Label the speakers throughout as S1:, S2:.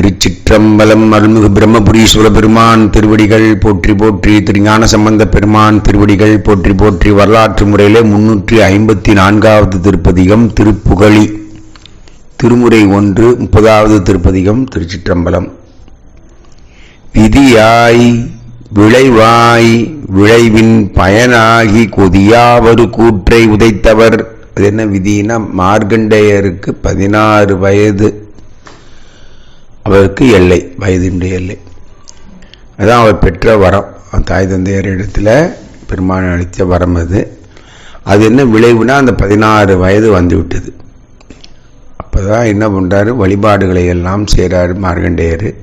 S1: திருச்சிற்றம்பலம் அருள்மிகு பிரம்மபுரீஸ்வர பெருமான் திருவடிகள் போற்றி போற்றி திருஞான சம்பந்த பெருமான் திருவடிகள் போற்றி போற்றி வரலாற்று முறையிலே முன்னூற்றி ஐம்பத்தி நான்காவது திருப்பதிகம் திருப்புகழி திருமுறை ஒன்று முப்பதாவது திருப்பதிகம் திருச்சிற்றம்பலம். விதியாய் விளைவாய் விளைவின் பயனாகி கொதியாவரு கூற்றை உதைத்தவர். அது என்ன விதினா மார்கண்டேயருக்கு பதினாறு வயது. அவருக்கு எல்லை வயதினுடைய எல்லை. அதுதான் அவர் பெற்ற வரம். தாய் தந்தையர் இடத்துல பெருமான் அளித்த வரம் அது. அது என்ன விளைவுனா அந்த பதினாறு வயது வந்து விட்டது அப்பதான் என்ன பண்ணுறாரு வழிபாடுகளை எல்லாம் செய்கிறாரு மார்கண்டேயர்.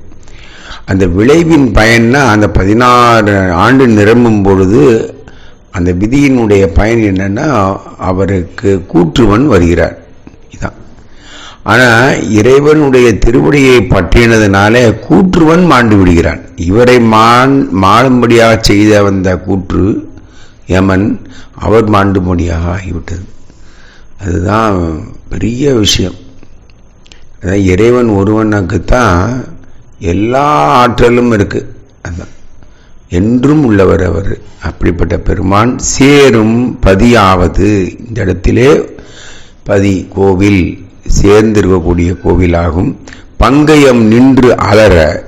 S1: அந்த விளைவின் பயன்னா அந்த பதினாறு ஆண்டு நிரம்பும் பொழுது அந்த விதியினுடைய பயன் என்னென்னா அவருக்கு கூற்றுவன் வருகிறார். இதான். ஆனால் இறைவனுடைய திருவடியை பற்றினதுனால கூற்றுவன் மாண்டு விடுகிறான். இவரை மான் மாளும்படியாக செய்த வந்த கூற்று யமன் அவர் மாண்டும்படியாக ஆகிவிட்டது. அதுதான் பெரிய விஷயம். அதான் இறைவன் ஒருவனுக்குத்தான் எல்லா ஆற்றலும் இருக்குது அதுதான் என்றும் உள்ளவர் அவர். அப்படிப்பட்ட பெருமான் சேரும் பதியாவது. இந்த இடத்திலே பதி கோவில். சேர்ந்திருக்கக்கூடிய கோவிலாகும். பங்கயம் நின்று அலற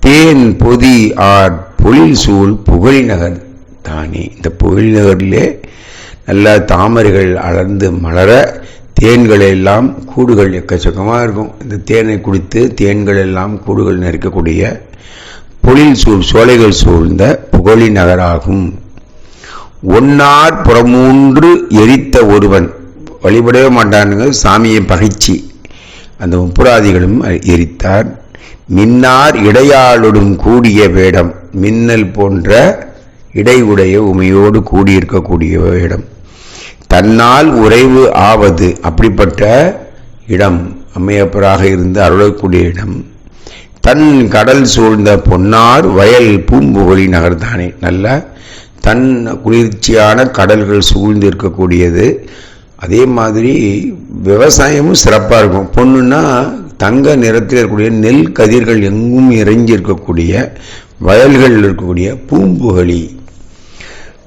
S1: தேன் பொதி ஆர் பொழில் சூழ் புகழ் நகர் தானே. இந்த புகழி நகரிலே நல்ல தாமரைகள் அலர்ந்து மலர தேன்கள் எல்லாம் கூடுகள் எக்கச்சக்கமாக இருக்கும். இந்த தேனை குடித்து தேன்கள் எல்லாம் கூடுகள் நெருக்கக்கூடிய பொழில் சூழ் சோலைகள் சூழ்ந்த புகழி நகராகும். ஒன்னார் புறமூன்று எரித்த ஒருவன். வழிபடவே மாட்டானுங்க. சாமியை பகைச்சி அந்த முப்புராதிகளும் எரித்தார். மின்னார் இடையாளுடன் கூடிய வேடம் மின்னல் போன்ற இடையுடைய உமையோடு கூடியிருக்கக்கூடிய இடம் தன்னால் உறைவு ஆவது அப்படிப்பட்ட இடம் அம்மையப்பராக இருந்து அருளக்கூடிய இடம். தன் கடல் சூழ்ந்த பொன்னார் வயல் பூம்புகழி நகர்தானே நல்ல தன் குளிர்ச்சியான கடல்கள் சூழ்ந்து இருக்கக்கூடியது அதே மாதிரி விவசாயமும் சிறப்பாக இருக்கும். பொண்ணுன்னா தங்க நிறத்தில் இருக்கக்கூடிய நெல் கதிர்கள் எங்கும் இறங்கி இருக்கக்கூடிய வயல்களில் இருக்கக்கூடிய பூம்புகழி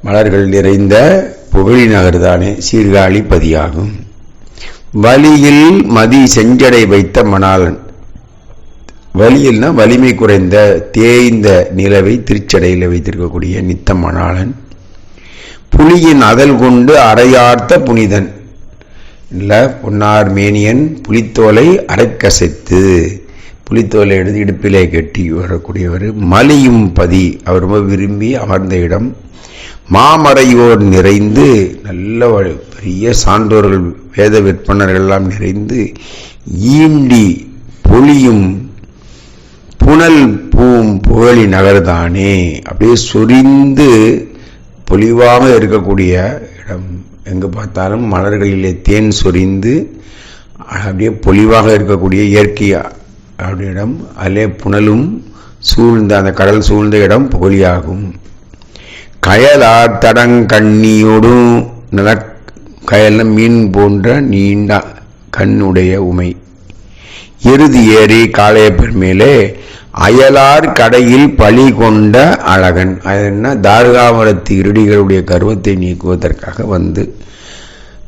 S1: மலர்கள் நிறைந்த புகழி நகர் தானே சீர்காழி பதியாகும். வலியில் மதி செஞ்சடை வைத்த மணாளன். வலியில்னா வலிமை குறைந்த தேய்ந்த நிலவை திருச்சடையில் வைத்திருக்கக்கூடிய நித்த மணாளன். புலியின் அதல் கொண்டு அரையார்த்த புனிதன். இல்லை பொன்னார் மேனியன் புலித்தோலை அரைக்கசைத்து புலித்தோலை எடுத்து இடுப்பிலே கட்டி வரக்கூடியவர் மலியும் பதி. அவர் ரொம்ப விரும்பி அமர்ந்த இடம். மாமறையோர் நிறைந்து நல்ல பெரிய சான்றோர்கள் வேத விற்பனர்கள் எல்லாம் நிறைந்து ஈண்டி பொலியும் புனல் பூம் புகழி நகர்தானே அப்படியே சொரிந்து பொலிவாக இருக்கக்கூடிய இடம். எங்கே பார்த்தாலும் மலர்களிலே தேன் சொரிந்து அப்படியே பொலிவாக இருக்கக்கூடிய இயற்கையாக அப்படி இடம். அதிலே புனலும் சூழ்ந்த அந்த கடல் சூழ்ந்த இடம் புகழியாகும். கயலார் தடங்கண்ணியோடும் நில கயல்ல மீன் போன்ற நீண்ட கண்ணுடைய உமை. இறுதி ஏறி காளைய பெருமையிலே அயலார் கடையில் பழி கொண்ட அழகன். என்ன? தார்காவரத்து இருடிகளுடைய கர்வத்தை நீக்குவதற்காக வந்து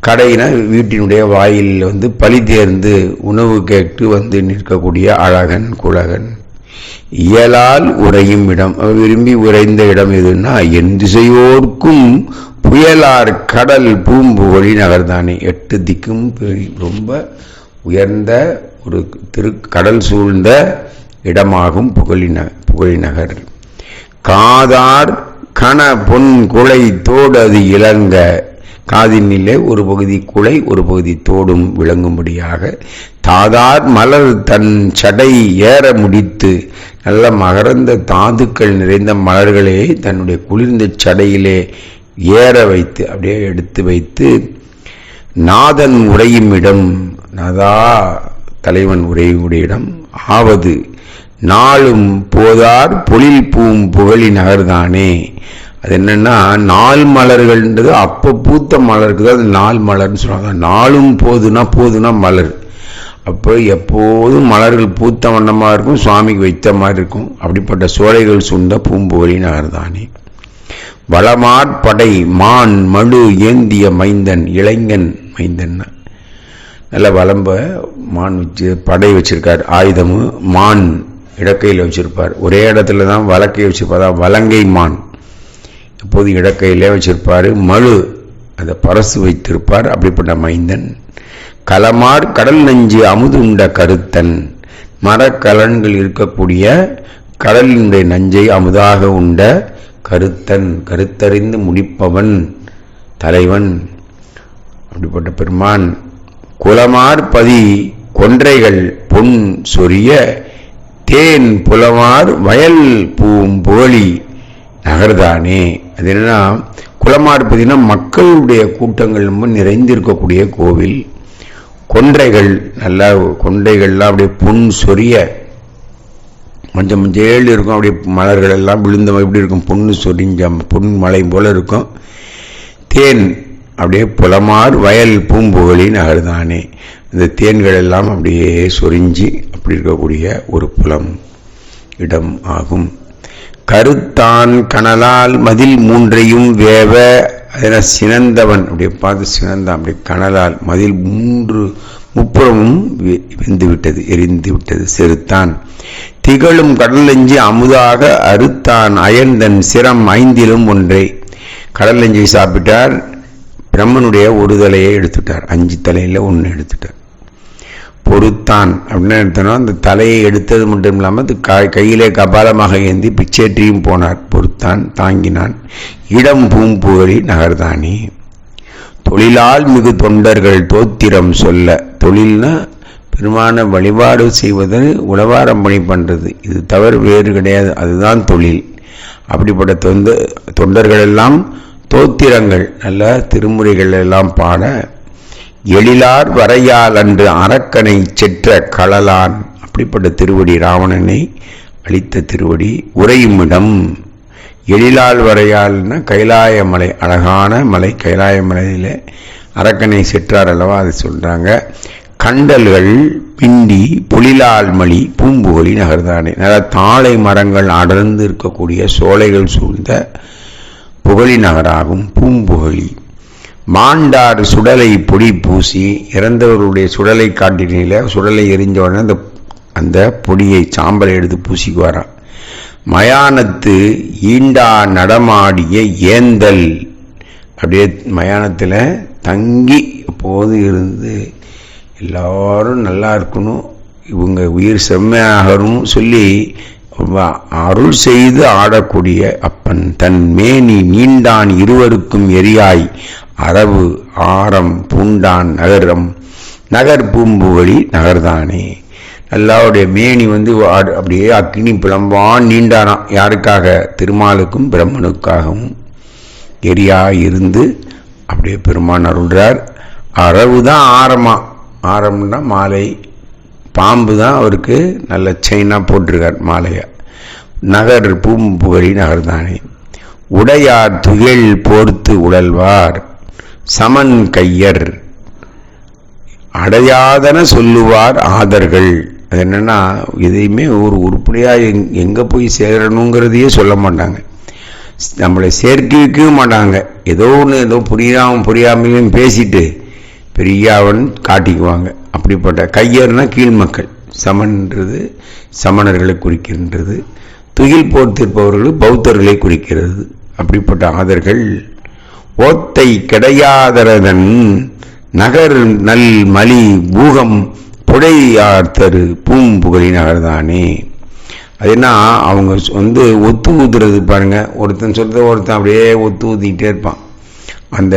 S1: கடையின வீட்டினுடைய வாயில் வந்து பழி தேர்ந்து உணவு கேட்டு வந்து நிற்கக்கூடிய அழகன் குழகன் இயலால் உறையும் இடம். விரும்பி உறைந்த இடம் எதுன்னா என் திசையோர்க்கும் புயலார் கடல் பூம்புகழி நகர்தானே எட்டு திக்கும் ரொம்ப உயர்ந்த ஒரு திரு கடல் சூழ்ந்த இடமாகும் புகழின புகழிநகர் காதார் கன பொன் குலை தோடது இளங்க. காதினிலே ஒரு பகுதி குலை ஒரு பகுதி தோடும் விளங்கும்படியாக தாதார் மலர் தன் சடை ஏற முடித்து நல்ல மகரந்த தாதுக்கள் நிறைந்த மலர்களே தன்னுடைய குளிர்ந்த சடையிலே ஏற வைத்து அப்படியே எடுத்து வைத்து நாதன் உறையும் இடம் நதா தலைவன் உரையுடைய இடம் ஆவது நாளும் போதார் பொழில் பூம் புகழி நகர்தானே அது என்னன்னா நாள் மலர்கள்ன்றது அப்போ பூத்த மலருக்கு தான் அது நாள் மலர்னு சொல்லுவாங்க. நாளும் போதுனா போதுனா மலர். அப்போ எப்போதும் மலர்கள் பூத்த வண்ணமாக இருக்கும் சுவாமிக்கு வைத்த மாதிரி இருக்கும். அப்படிப்பட்ட சோலைகள் சூழ்ந்த பூம்புகழி நகர்தானே வளமாட்படை மான் மடு ஏந்திய மைந்தன் இளைஞன் மைந்தன்னா. நல்ல வளம்ப மான் வச்சு படை வச்சிருக்கார். ஆயுதமும் மான் இடக்கையில் வச்சிருப்பார். ஒரே இடத்துல தான் வழக்கை வச்சிருப்பார். வலங்கை மான். எப்போது இடக்கையிலே வச்சிருப்பார். மழு அதை பரசு வைத்திருப்பார். அப்படிப்பட்ட மைந்தன். கலமார் கடல் நெஞ்சு அமுது உண்ட கருத்தன் மரக்கலன்கள் இருக்கக்கூடிய கடலினுடைய நஞ்சை அமுதாக உண்ட கருத்தன். கருத்தறிந்து முடிப்பவன் தலைவன். அப்படிப்பட்ட பெருமான். குலமார் பதி கொன்றைகள் பொன் சொரிய தேன் புலமார் வயல் பூம் புகழி நகர்தானே அது என்னன்னா குலமார் பதினா மக்களுடைய கூட்டங்கள் நிறைந்திருக்கக்கூடிய கோவில். கொன்றைகள் நல்லா கொன்றைகள்லாம் அப்படியே புன் சொரிய மஞ்சள் மஞ்சள் இருக்கும் அப்படியே மலர்கள் எல்லாம் விழுந்த எப்படி இருக்கும்? பொண்ணு சொரிஞ்ச பொன் மலை போல இருக்கும். தேன் அப்படியே புலமார் வயல் பூம்புகழி நகர்தானே இந்த தேன்கள் எல்லாம் அப்படியே சொரிஞ்சு அப்படி இருக்கக்கூடிய ஒரு புலம் இடம் ஆகும். கருத்தான் கனலால் மதில் மூன்றையும் வேவ அதென சினந்தவன் அப்படியே பார்த்து சினந்தான் அப்படி கனலால் மதில் மூன்று முப்புறமும் வெந்து விட்டது எரிந்து விட்டது செருத்தான். திகழும் கடலஞ்சி அமுதாக அறுத்தான் அயர்ந்தன் சிரம் ஐந்திலும் ஒன்றை. கடலஞ்சி சாப்பிட்டார் பிரம்மனுடைய ஒரு தலையை எடுத்துட்டார். அஞ்சு தலையில் ஒன்று எடுத்துட்டார். பொறுத்தான். அப்படின்னு எடுத்தோன்னா அந்த தலையை எடுத்தது மட்டும் இல்லாமல் அது கையிலே கபாலமாக ஏந்தி பிச்சேற்றியும் போனார். பொறுத்தான் தாங்கினான். இடம் பூம்புகழி நகர்தானி. தொழிலால் மிகு தொண்டர்கள் தோத்திரம் சொல்ல. தொழில்னா பெருமான வழிபாடு செய்வது உளவாரம் பணி பண்ணுறது இது தவறு வேறு கிடையாது. அதுதான் தொழில். அப்படிப்பட்ட தொந்த தொண்டர்கள் எல்லாம் தோத்திரங்கள் நல்ல திருமுறைகள் எல்லாம் பாட எழிலார் வரையால் அன்று அரக்கனை செற்ற களலான் அப்படிப்பட்ட திருவடி ராவணனை அளித்த திருவடி உறையும் இடம் எழிலால் வரையால்னா கைலாய மலை அழகான மலை கைலாய மலையில் அரக்கனை செற்றார் அல்லவா அதை சொல்கிறாங்க கண்டல்கள் பிண்டி புலிலால் மலி பூம்புகழி நகர்தானே நல்ல தாழை மரங்கள் அடர்ந்து இருக்கக்கூடிய சோலைகள் சூழ்ந்த புகழி நகராகும் பூம்புகழி. மாண்டார் சுடலை பொடி பூசி இறந்தவருடைய சுடலை காட்டினில சுடலை எரிஞ்ச உடனே அந்த அந்த பொடியை சாம்பலை எடுத்து பூசிக்குவாராம் மயானத்து ஈண்டா நடமாடிய ஏந்தல். அப்படியே மயானத்தில் தங்கி போது இருந்து எல்லாரும் நல்லா இருக்கணும் இவங்க உயிர் செம்மையாகணும் சொல்லி அருள் செய்து ஆடக்கூடிய அப்பன் தன் மேனி நீண்டான் இருவருக்கும் எரியாய். அரவு ஆரம் பூண்டான் நகரம். நகர் பூம்புவழி நகர்தானே. நல்லாவுடைய மேனி வந்து அப்படியே அக்னி பிளம்பான் நீண்டானான் யாருக்காக? திருமாலுக்கும் பிரம்மனுக்காகவும். எரியா இருந்து அப்படியே பெருமான் அருள்றார். அரவு தான் ஆரமா ஆரம்னா மாலை. பாம்பு தான் அவருக்கு நல்ல செயினாக போட்டிருக்கார் மாலையை. நகர் பூம்புகழி நகர்தானே. உடையார் துகில் போர்த்து உழல்வார் சமன் கையர். அடையாதன சொல்லுவார் ஆதர்கள். அது என்னன்னா எதையுமே ஒரு உருப்படியாக எங் எங்கே போய் சேரணுங்கிறதையே சொல்ல மாட்டாங்க. நம்மளை சேர்க்க வைக்கவே மாட்டாங்க. ஏதோ ஒன்று ஏதோ புரியாமல் புரியாமையும் பேசிட்டு பெரியாவன் காட்டிக்குவாங்க. அப்படிப்பட்ட கையர்னா கீழ்மக்கள் சமன்றது சமணர்களை குறிக்கின்றது துகில் போர்த்திருப்பவர்கள் பௌத்தர்களை குறிக்கிறது. அப்படிப்பட்ட ஆதர்கள் ஓத்தை கிடையாதரதன் நகர் நல் மலி பூகம் புடையார்த்தரு பூம்புகழி நகர்தானே. அது என்ன அவங்க வந்து ஒத்து ஊத்துறது பாருங்க. ஒருத்தன் சொல்றத ஒருத்தன் அப்படியே ஒத்து ஊத்திக்கிட்டே இருப்பான். அந்த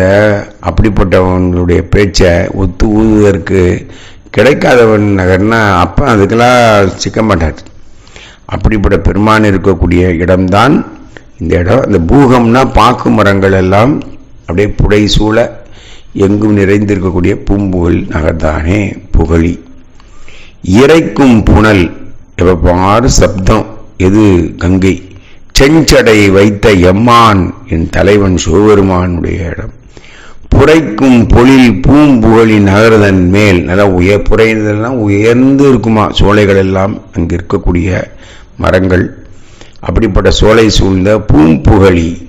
S1: அப்படிப்பட்டவங்களுடைய பேச்சை ஒத்து ஊதுவதற்கு கிடைக்காதவன் நகர்னா அப்போ அதுக்கெல்லாம் சிக்க மாட்டார். அப்படிப்பட்ட பெருமான் இருக்கக்கூடிய இடம்தான் இந்த இடம். இந்த பூகம்னா பாக்கு மரங்கள் எல்லாம் அப்படியே புடை சூழ எங்கும் நிறைந்திருக்கக்கூடிய பூம்புகழ் நகர்தானே புகழி. இறைக்கும் புனல் எவ்வாறு சப்தம் எது கங்கை. செஞ்சடை வைத்த எம்மான் என் தலைவன் சிவபெருமானுடைய இடம். புரைக்கும் பொழில் பூம்புகழின் நகர்தன் மேல் நல்லா உயர் புரைந்தெல்லாம் உயர்ந்து இருக்குமா? சோலைகள் எல்லாம் அங்கு இருக்கக்கூடிய மரங்கள். அப்படிப்பட்ட சோலை சூழ்ந்த பூம்புகழி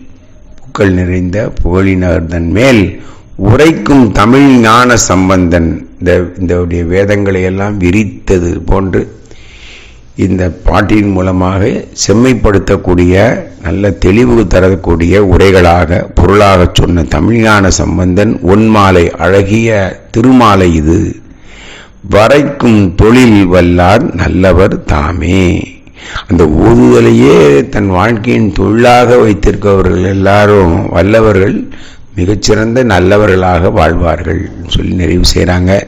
S1: பூக்கள் நிறைந்த புகழி நகர்தன் மேல் உரைக்கும் தமிழ் ஞான சம்பந்தன். இந்த இந்த வேதங்களை எல்லாம் விரித்தது போன்று இந்த பாட்டின் மூலமாக செம்மைப்படுத்தக்கூடிய நல்ல தெளிவு தரக்கூடிய உரைகளாக பொருளாக சொன்ன தமிழ்ஞான சம்பந்தன் ஒன்மாலை அழகிய திருமாலை இது. வரைக்கும் தொழில் வல்லார் நல்லவர் தாமே. அந்த ஓதுதலையே தன் வாழ்க்கையின் தொழிலாக வைத்திருக்கவர்கள் எல்லாரும் வல்லவர்கள் மிகச்சிறந்த நல்லவர்களாக வாழ்வார்கள். சொல்லி நிறைவு செய்கிறாங்க